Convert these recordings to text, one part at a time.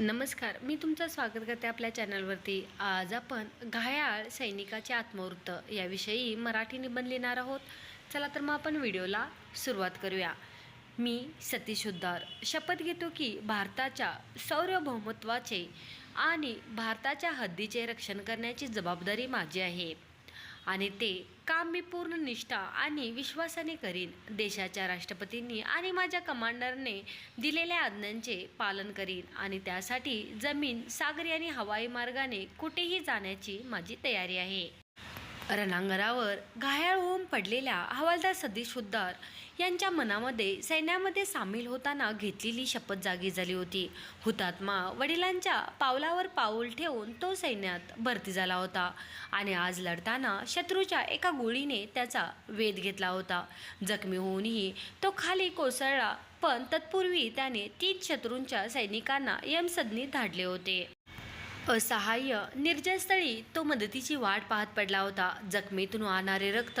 नमस्कार मी तुमचं स्वागत करते आपल्या चॅनलवरती. आज आपण घायाळ सैनिकाचे आत्मवृत्त याविषयी मराठी निबंध लिहिणार आहोत. चला तर मग आपण व्हिडिओला सुरुवात करूया. मी सतीश उद्धार. शपथ घेतो की भारताच्या सार्वभौमत्वाचे आणि भारताच्या हद्दीचे रक्षण करण्याची जबाबदारी माझी आहे. आणि ते काम मी पूर्ण निष्ठा आणि विश्वासाने करीन. देशाच्या राष्ट्रपतींनी आणि माझ्या कमांडरने दिलेल्या आज्ञांचे पालन करीन आणि त्यासाठी जमीन सागरी आणि हवाई मार्गाने कुठेही जाण्याची माझी तयारी आहे. रणांगणावर घायाळ होऊन पडलेल्या हवालदार सतीश हुद्दार यांच्या मनामध्ये सैन्यामध्ये सामील होताना घेतलेली शपथ जागी झाली होती. हुतात्मा वडिलांच्या पावलावर पाऊल ठेवून तो सैन्यात भरती झाला होता आणि आज लढताना शत्रूच्या एका गोळीने त्याचा वेध घेतला होता. जखमी होऊनही तो खाली कोसळला पण तत्पूर्वी त्याने तीन शत्रूंच्या सैनिकांना यमसदनी धाडले होते. असहाय्य. निर्जनस्थळी तो मदतीची वाट पाहत पडला होता. जखमेतून वाहणारे रक्त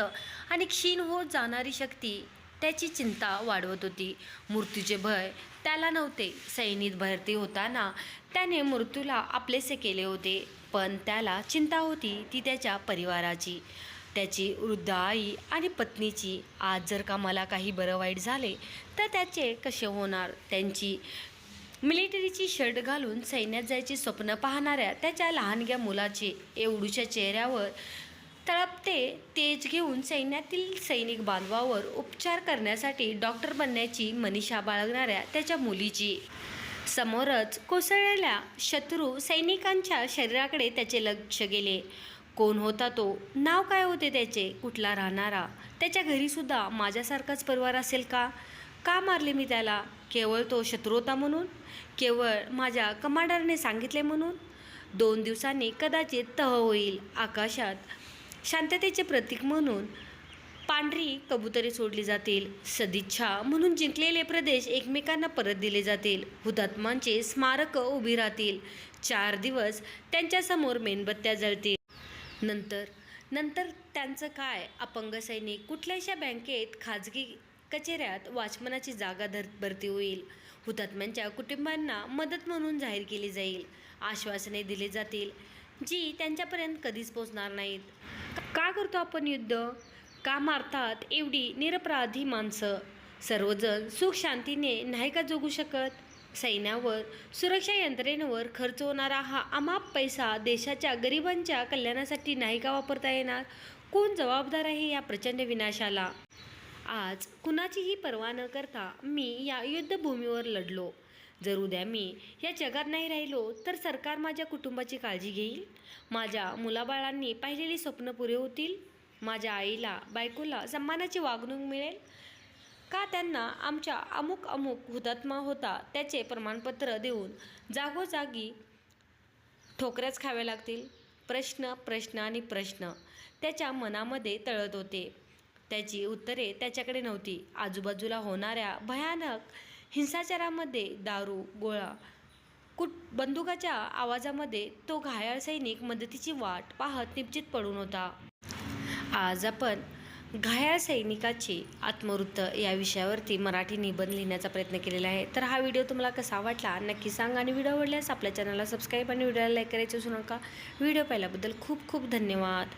आणि क्षीण होत जाणारी शक्ती त्याची चिंता वाढवत होती. मृत्यूचे भय त्याला नव्हते. सैनिक भरती होताना त्याने मृत्यूला आपलेसे केले होते पण त्याला चिंता होती ती त्याच्या परिवाराची. त्याची वृद्ध आई आणि पत्नीची आज जर का मला काही बरं वाईट झाले तर त्याचे कसे होणार? त्यांची मिलिटरीची शर्ट घालून सैन्यात जायचे स्वप्न पाहणाऱ्या त्याच्या लहानग्या मुलाचे एवढूच्या चेहऱ्यावर तळपते तेज घेऊन सैन्यातील सैनिक बांधवावर उपचार करण्यासाठी डॉक्टर बनण्याची मनीषा बाळगणाऱ्या त्याच्या मुलीची. समोरच कोसळलेल्या शत्रू सैनिकांच्या शरीराकडे त्याचे लक्ष गेले. कोण होता तो? नाव काय होते त्याचे? कुठला राहणारा? त्याच्या घरीसुद्धा माझ्यासारखाच परिवार असेल का? का मारले मी त्याला? केवळ तो शत्रू होता म्हणून? केवळ माझ्या कमांडरने सांगितले म्हणून? दोन दिवसांनी कदाचित तह होईल आकाशात. शांततेचे प्रतीक म्हणून पांढरी कबुतरे सोडली जातील. सदिच्छा म्हणून जिंकलेले प्रदेश एकमेकांना परत दिले जातील. हुतात्मांचे स्मारक उभी राहतील. चार दिवस त्यांच्यासमोर मेणबत्त्या जळतील. नंतर? नंतर त्यांचं काय? अपंग सैनिक कुठल्याशा बँकेत खाजगी कचेऱ्यात वाचमनाची जागा धर भरती होईल. हुतात्म्यांच्या कुटुंबांना मदत म्हणून जाहीर केली जाईल. आश्वासने दिली जातील जी त्यांच्यापर्यंत कधीच पोचणार नाहीत. का करतो आपण युद्ध? का मारतात एवढी निरपराधी माणसं? सर्वजण सुख शांतीने नाही का जगू शकत? सैन्यावर सुरक्षा यंत्रणेवर खर्च होणारा हा अमाप पैसा देशाच्या गरिबांच्या कल्याणासाठी नाही का वापरता येणार? कोण जबाबदार आहे या प्रचंड विनाशाला? आज कुणाचीही पर्वा न करता मी या युद्धभूमीवर लढलो. जर उद्या मी या जगात नाही राहिलो तर सरकार माझ्या कुटुंबाची काळजी घेईल? माझ्या मुलाबाळांनी पाहिलेली स्वप्न पुरे होतील? माझ्या आईला बायकोला सन्मानाची वागणूक मिळेल? का त्यांना आमच्या अमुक अमुक हुतात्मा होता त्याचे प्रमाणपत्र देऊन जागोजागी ठोकऱ्याच खाव्या लागतील? प्रश्न प्रश्न आणि प्रश्न त्याच्या मनामध्ये तळत होते. त्याची उत्तरे त्याच्याकडे नव्हती. आजूबाजूला होणाऱ्या भयानक हिंसाचारामध्ये दारू गोळा कुट बंदुकाच्या आवाजामध्ये तो घायाळ सैनिक मदतीची वाट पाहत निश्चित पडून होता. आज आपण घायाळ सैनिकाचे आत्मवृत्त या विषयावरती मराठी निबंध लिहिण्याचा प्रयत्न केलेला आहे. तर हा व्हिडिओ तुम्हाला कसा वाटला नक्की सांगा आणि व्हिडिओ आवडल्यास आपल्या चॅनलला सबस्क्राईब आणि व्हिडिओला लाईक करायचं असू नका. व्हिडिओ पाहिल्याबद्दल खूप खूप धन्यवाद.